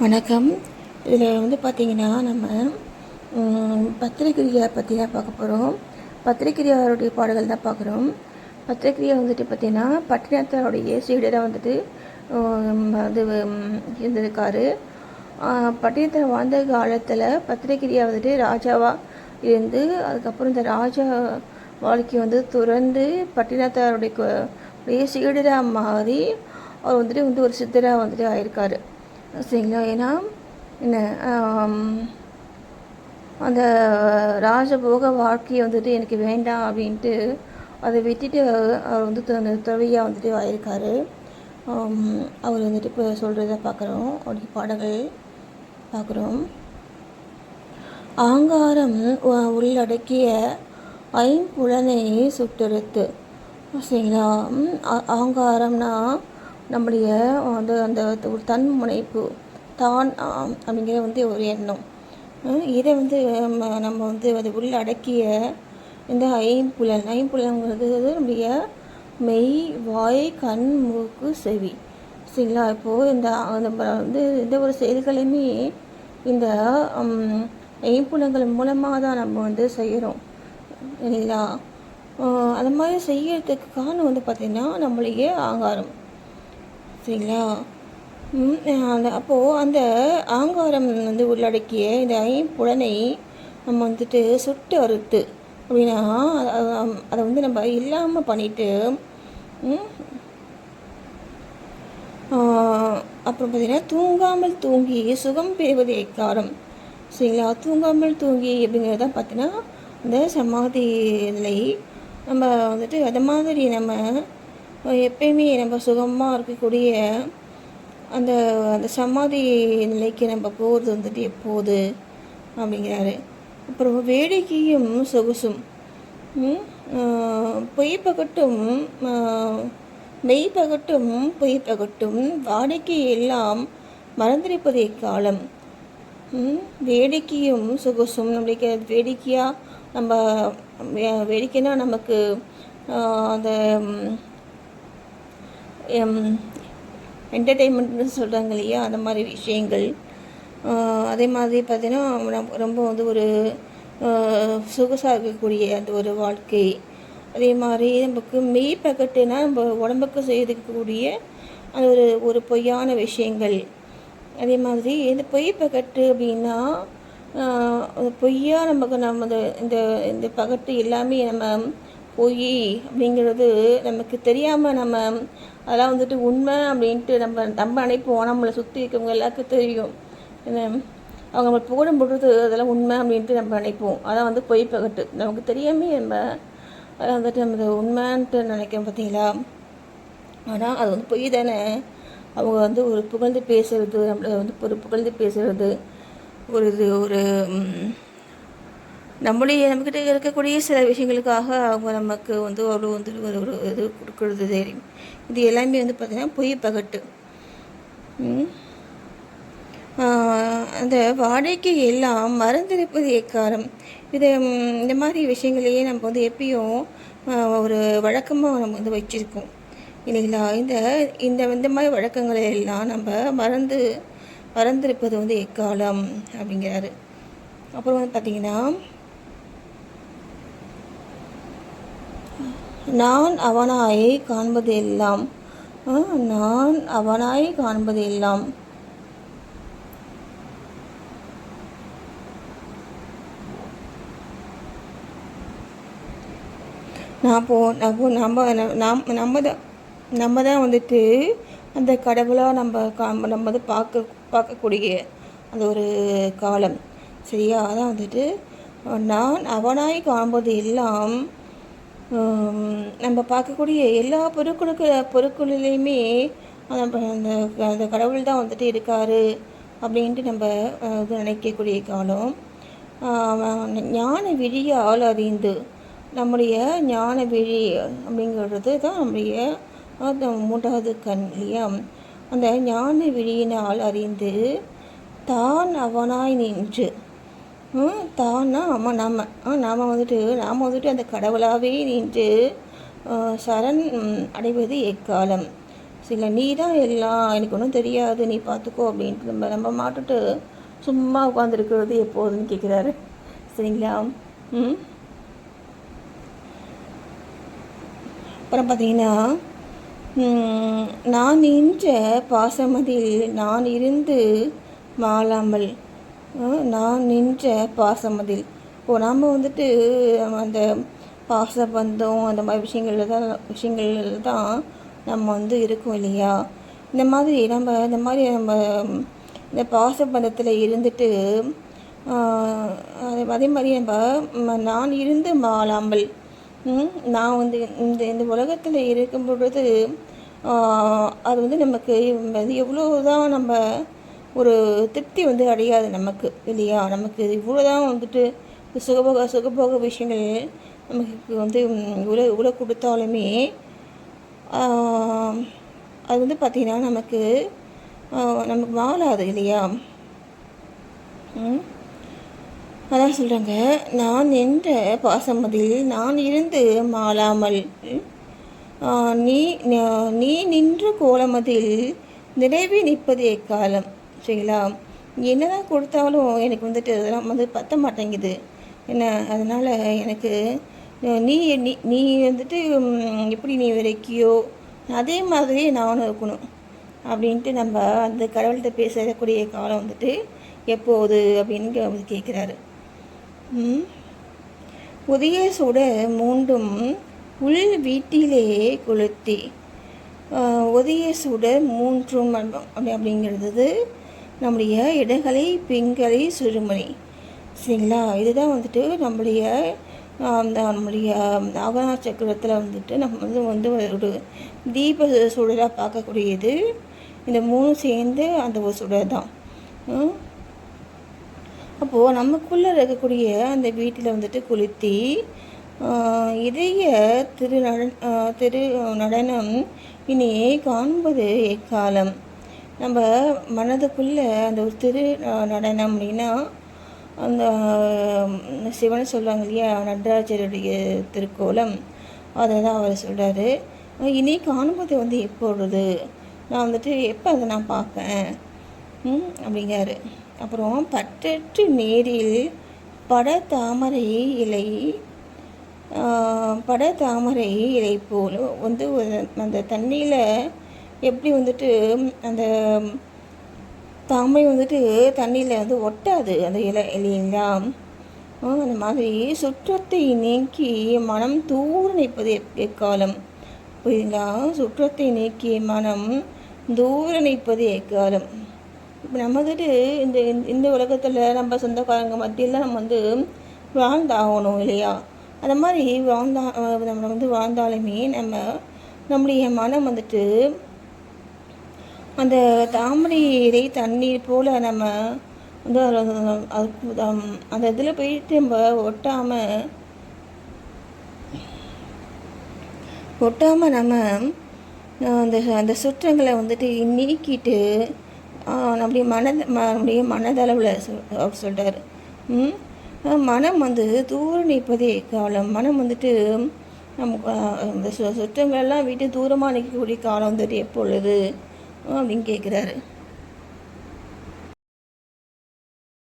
வணக்கம். இதில் வந்து பார்த்திங்கன்னா நம்ம பத்திரிக்கிரியை பத்திரிகிரியை பற்றி தான் பார்க்க போகிறோம் பத்திரிக்கிரியாருடைய பாடல்கள் தான் பார்க்குறோம். பத்திரிகிரியை வந்துட்டு பார்த்திங்கன்னா பட்டினத்தாருடைய சீடராக வந்துட்டு அது இருந்திருக்காரு. பட்டினத்தில் வாழ்ந்த காலத்தில் பத்திரிகிரியா வந்துட்டு ராஜாவாக இருந்து அதுக்கப்புறம் இந்த ராஜா வாழ்க்கை வந்து துறந்து பட்டினத்தாருடைய உடைய சீடராக மாறி அவர் வந்துட்டு வந்து ஒரு சித்தராக வந்துட்டு ஆயிருக்காரு. சரிங்களா ஏன்னா என்ன அந்த ராஜபோக வாழ்க்கையை வந்துட்டு எனக்கு வேண்டாம் அப்படின்ட்டு அதை விட்டுட்டு அவர் வந்து துறவியாக வந்துட்டு ஆயிருக்காரு அவர் வந்துட்டு இப்போ சொல்கிறத பார்க்குறோம். அவருடைய பாடல்கள் பார்க்குறோம். ஆங்காரம் உள்ளடக்கிய ஐம்புலனை சுட்டெடுத்து. சரிங்களா ஆங்காரம்னா நம்முடைய அந்த அந்த ஒரு தன் முனைப்பு தான் அப்படிங்கிற வந்து ஒரு எண்ணம். இதை வந்து நம்ம நம்ம வந்து அது உள்ளடக்கிய இந்த ஐம்புலன். ஐம்புலன்கிறது நம்முடைய மெய் வாய் கண் மூக்கு செவி. சரிங்களா? இப்போது இந்த நம்ம வந்து எந்த ஒரு செயல்களையுமே இந்த ஐம்புலங்கள் மூலமாக தான் நம்ம வந்து செய்கிறோம். இல்லைங்களா அது மாதிரி செய்யறதுக்கு காரணம் வந்து பார்த்திங்கன்னா நம்மளுடைய ஆங்காரம் சரிங்களா அந்த அப்போது அந்த ஆங்காரம் வந்து உள்ளடக்கிய இந்த ஐம்புலனை நம்ம வந்துட்டு சுட்டு அறுத்து அப்படின்னா அதை வந்து நம்ம இல்லாமல் பண்ணிட்டு அப்புறம் பார்த்திங்கன்னா தூங்காமல் தூங்கி சுகம் பெறுவது எக்காரம் சரிங்களா? தூங்காமல் தூங்கி அப்படிங்கிறது தான் பார்த்தீங்கன்னா இந்த சமாதி நம்ம வந்துட்டு அது மாதிரி நம்ம எப்பயுமே நம்ம சுகமாக இருக்கக்கூடிய அந்த அந்த சமாதி நிலைக்கு நம்ம போகிறது வந்துட்டு எப்போது அப்படிங்கிறாரு. அப்புறம் வேடிக்கையும் சொகுசும். பொய் பகட்டும் மெய் பகட்டும் பொய் பகட்டும் வாடிக்கை எல்லாம் மறந்திருப்பதே காலம். வேடிக்கையும் சொகுசும். நம்மளுக்கு வேடிக்கையாக நம்ம வே- வேடிக்கைனா நமக்கு அந்த என்டர்டெயின்மெண்ட்னு சொல்கிறாங்க இல்லையா? அந்த மாதிரி விஷயங்கள். அதே மாதிரி பார்த்தீங்கன்னா ரொம்ப- ரொம்ப வந்து ஒரு சொகுசாக இருக்கக்கூடிய அந்த ஒரு வாழ்க்கை. அதே மாதிரி நமக்கு மெய் பக்கட்டுனா நம்ம உடம்புக்கு செய்திருக்கக்கூடிய அது ஒரு ஒரு பொய்யான விஷயங்கள். அதே மாதிரி இந்த பொய் பகட்டு அப்படின்னா பொய்யாக நமக்கு நம்ம இந்த இந்த பகட்டு எல்லாமே நம்ம பொய் அப்படிங்கிறது நமக்கு தெரியாமல் நம்ம அதெல்லாம் வந்துட்டு உண்மை அப்படின்ட்டு நம்ம நம்ம நினைப்போம் நம்மளை சுற்றி இருக்கவங்க எல்லாருக்கும் தெரியும். என்ன அவங்க நம்ம புகழும் பொழுது அதெல்லாம் உண்மை அப்படின்ட்டு நம்ம நினைப்போம். அதான் வந்து பொய் பகட்டு. நமக்கு தெரியாமே நம்ம. அதெல்லாம் வந்துட்டு நம்ம உண்மைன்ட்டு நினைக்கிறோம் பார்த்தீங்களா? ஆனால் அது வந்து பொய் தானே. அவங்க வந்து ஒரு புகழ்ந்து பேசுறது நம்மளை வந்து ஒரு புகழ்ந்து பேசுறது ஒரு இது ஒரு நம்முடைய நம்மக்கிட்ட இருக்கக்கூடிய சில விஷயங்களுக்காக அவங்க நமக்கு வந்து ஒரு வந்து ஒரு ஒரு இது கொடுக்கறது தெரியும் இது எல்லாமே வந்து பார்த்திங்கன்னா பொய் பகட்டு. அந்த வாடகைக்கு எல்லாம் மறந்திருப்பது எக்காரம் இது இந்த மாதிரி விஷயங்களையே நம்ம வந்து எப்பயும் ஒரு வழக்கமாக நம்ம வந்து வச்சுருக்கோம். இல்லைங்களா? இந்த இந்த இந்த மாதிரி வழக்கங்களை எல்லாம் நம்ம மறந்து மறந்திருப்பது வந்து எக்காலம் அப்படிங்கிறாரு. அப்புறம் வந்து பார்த்திங்கன்னா நான் அவனாயை காண்பது எல்லாம் நான் அவனாய் காண்பது எல்லாம் நான் போ நம்ம நாம் நம்ம தான் நம்ம தான் வந்துட்டு அந்த கடவுளாக நம்ம கா நம்ம வந்து பார்க்க பார்க்கக்கூடிய அந்த ஒரு காலம் சரியா? அதான் வந்துட்டு நான் அவனாய் காண்பது எல்லாம் நம்ம பார்க்கக்கூடிய எல்லா பொருட்களுக்கு பொருட்களிலையுமே அந்த அந்த கடவுள் தான் வந்துட்டு இருக்காரு அப்படின்ட்டு நம்ம இது நினைக்கக்கூடிய காலம். ஞான விழியால் அறிந்து நம்முடைய ஞான விழி அப்படிங்கிறது தான் நம்முடைய அந்த மூன்றாவது கண் இல்லையா? அந்த ஞான விழியினால் அறிந்து தான் அவனாய் நின்று தான்னா ஆமா நாம். ஆ நாம் வந்துட்டு நாம் வந்துட்டு அந்த கடவுளாகவே நின்று சரண் அடைவது எக்காலம். சில நீ தான் எல்லாம் எனக்கு ஒன்றும் தெரியாது நீ பார்த்துக்கோ அப்படின்ட்டு நம்ம நம்ம மாட்டுட்டு சும்மா உட்காந்துருக்கிறது எப்போதுன்னு கேட்குறாரு சரிங்களா? ம். அப்புறம் பார்த்தீங்கன்னா நான் நின்ற பாசமதில் நான் இருந்து மாளாமல் நான் நின்ற பாசமதில். இப்போ நாம் வந்துட்டு அந்த பாசபந்தம் அந்த மாதிரி விஷயங்களில் தான் விஷயங்களில் தான் நம்ம வந்து இருக்கோம் இல்லையா? இந்த மாதிரி நம்ம இந்த மாதிரி நம்ம இந்த பாசபந்தத்தில் இருந்துட்டு அதே மாதிரி நம்ம நான் இருந்து மாளாமல் நான் வந்து இந்த இந்த உலகத்தில் இருக்கும் பொழுது அது வந்து நமக்கு எவ்வளோ தான் நம்ம ஒரு திருப்தி வந்து அடையாது நமக்கு இல்லையா? நமக்கு இவ்வளோ தான் வந்துட்டு சுகபோக சுகபோக விஷயங்கள் நமக்கு வந்து இவ்வளோ இவ்வளோ கொடுத்தாலுமே அது வந்து பார்த்திங்கன்னா நமக்கு நமக்கு வாழாது இல்லையா? அதான் சொல்கிறாங்க நான் நின்ற பாசமதில் நான் இருந்து மாளாமல் நீ நீ நின்ற கோலமதில் நிறைவி நிற்பது எக்காலம் சரிங்களா? என்ன என்னதான் கொடுத்தாலும் எனக்கு வந்துட்டு அதெல்லாம் வந்து பத்த மாட்டேங்குது. என்ன அதனால் எனக்கு நீ நீ நீ வந்துட்டு எப்படி நீ விரைக்கியோ அதே மாதிரியே நானும் இருக்கணும். அப்படின்ட்டு நம்ம அந்த கடவுள்கிட்ட பேசக்கூடிய காலம் வந்துட்டு எப்போது அப்படின்னு அவர் கேட்குறாரு புதிய சுட மூண்டும் உள் வீட்டிலே கொளுத்தி உதய சுட மூன்றும் அப்படி அப்படிங்கிறது நம்முடைய இடகலை பெண்களை சுழுமணி சரிங்களா? இதுதான் வந்துட்டு நம்முடைய அந்த நம்முடைய அவனா சக்கரத்தில் வந்துட்டு நம்ம வந்து வந்து ஒரு தீப சுடராக பார்க்கக்கூடியது. இந்த மூணு சேர்ந்து அந்த ஒரு சுடர் தான். அப்போது நமக்குள்ளே இருக்கக்கூடிய அந்த வீட்டில் வந்துட்டு குளித்தி இதய திரு நட- திரு நடனம் இனி காண்பது எக்காலம்? நம்ம மனதுக்குள்ளே அந்த ஒரு திரு நடனம் அப்படின்னா அந்த சிவனை சொல்லுவாங்க இல்லையா நடராஜருடைய திருக்கோலம். அதை தான் அவர் சொல்கிறாரு இனி காணும்போது வந்து எப்பொழுது நான் வந்துட்டு எப்போ அதை நான் பார்ப்பேன்? அப்படிங்கிறாரு. அப்புறம் பற்றற்று நேரில் பட தாமரை இலை பட தாமரை இலை போல் வந்து ஒரு அந்த தண்ணியில் எப்படி வந்துட்டு அந்த தாமரை வந்துட்டு தண்ணியில் வந்து ஒட்டாது. அந்த இலை இல்லைங்களா? அந்த மாதிரி சுற்றத்தை நீக்கி மனம் தூர நிற்பது எக்காலம்? புரியுதுங்களா? சுற்றத்தை நீக்கி மனம் தூர நிற்பது எக்காலம்? இப்போ நம்ம வந்துட்டு இந்த இந்த- இந்த உலகத்தில் நம்ம சொந்தக்காரங்க மத்தியில் நம்ம வந்து வாழ்ந்தாகணும் இல்லையா? அந்த மாதிரி வாழ்ந்தா நம்ம வந்து வாழ்ந்தாலுமே நம்ம நம்முடைய மனம் வந்துட்டு அந்த தாமரை இதை தண்ணீர் போல் நம்ம வந்து அது- அந்த இதில் போயிட்டு நம்ம ஒட்டாமல் ஒட்டாமல் நம்ம அந்த அந்த சுற்றங்களை வந்துட்டு நீக்கிட்டு நம்முடைய மன ம- நம்முடைய மனதளவில் சொல் அவர் சொல்கிறார் மனம் வந்து தூர நிற்பதே காலம். மனம் வந்துட்டு நமக்கு அந்த இந்த சு சுற்றங்களெல்லாம் விட்டு தூரமாக நிற்கக்கூடிய காலம் வந்துட்டு எப்பொழுது? அப்படின்னு கேட்குறாரு